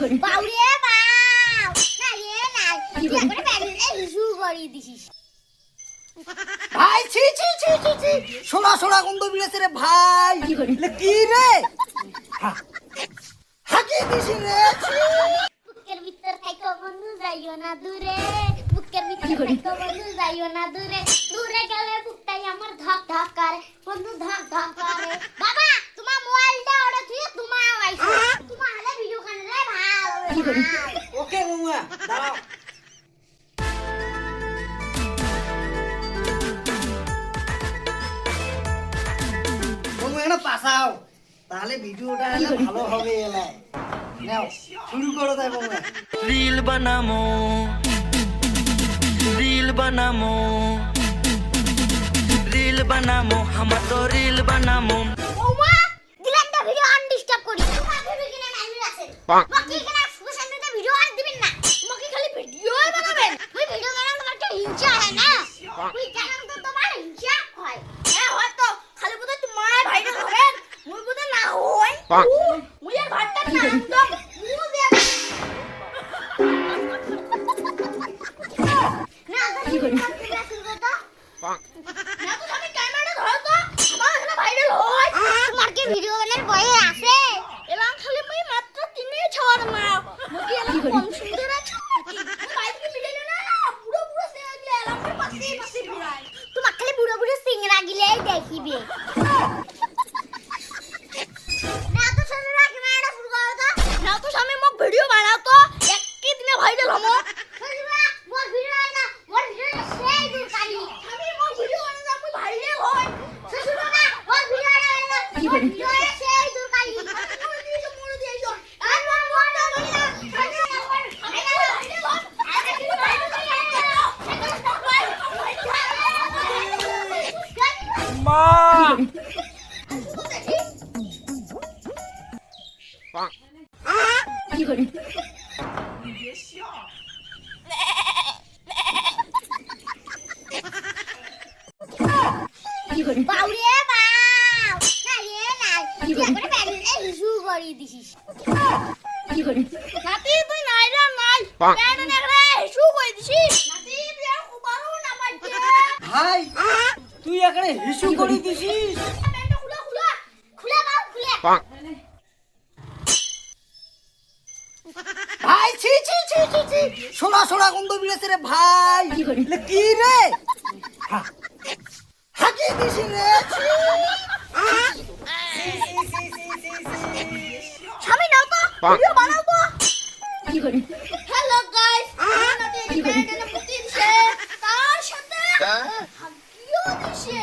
বাউরে বাউ না রে না তুই একবারে প্যান্ডেলে হিসু করিয়ে দিছিস। ভাই ছি ছি ছি ছি ছি। সোনা সোনা গন্ধ বিড়েছে রে ভাই। কি রে? হাঁকি দিছি রে। বুকের ভিতর থাইকো বন্ধু যাইও না দূরে। বুকের ভিতর থাইকো বন্ধু যাইও না দূরে। দূরে গেলে বুকটাই আমার ধক ধক করে বন্ধু ধক ধক করে বাবা তোমার মোবাইলটা ওটা তুই তোমার আইছো তোমার হলে ভিডিও কানে রে ভাই ওকে বৌমা দাঁড়াও। পাসাও তাহলে ভিডিওটা ভালো হবে এলাই নাও শুরু করো তাই বৌমা রিল বানামো। রিল বানামো। রিল বানামো আমার তো রিল বানামো। বৌমা দিলাম ভিডিও আনডিস্টার্ব করি। পাখি বিকিনে মানুষ আছে। হিংসা হয় না? জানান তো তোমার হয়। হ্যাঁ হয়তো। খালি তোমার মুই না মুই আর না মুই তো হয়। ভিডিও বানার বয়ে আছে? এলাম খালি মই মাত্র তিনে মুকি এলাম কম সুন্দর আছে বাইক কি ভিডিও না পুরো পুরো সিঙ্গা গিলে এলাম পাশে পাশে ভিড়াই তোমার খালি পুরো পুরো সিঙ্গা গিলেই দেখিবে না তো সুন্দর ক্যামেরাটা শুরু করো তো না তো স্বামী মোক ভিডিও বানাও তো একই দিনে ভাইরাল হমো। মোর ভাই তুই এখানে হিসু করে দিছিস খুলে খুলে খুলে বাউ খুলে ভাই ছি ছি ছি ছি ছি। সোনা সোনা গন্ধ বিড়েছে রে ভাই। কি রে? হা, হাঁকি দিছি রে। স্বামী নাও তো। ভিডিও বানাও তো। হ্যালো গাইস নাতি এই প্যান্ডেলে মুতি দিছে তার সাথে হাগিও দিছে।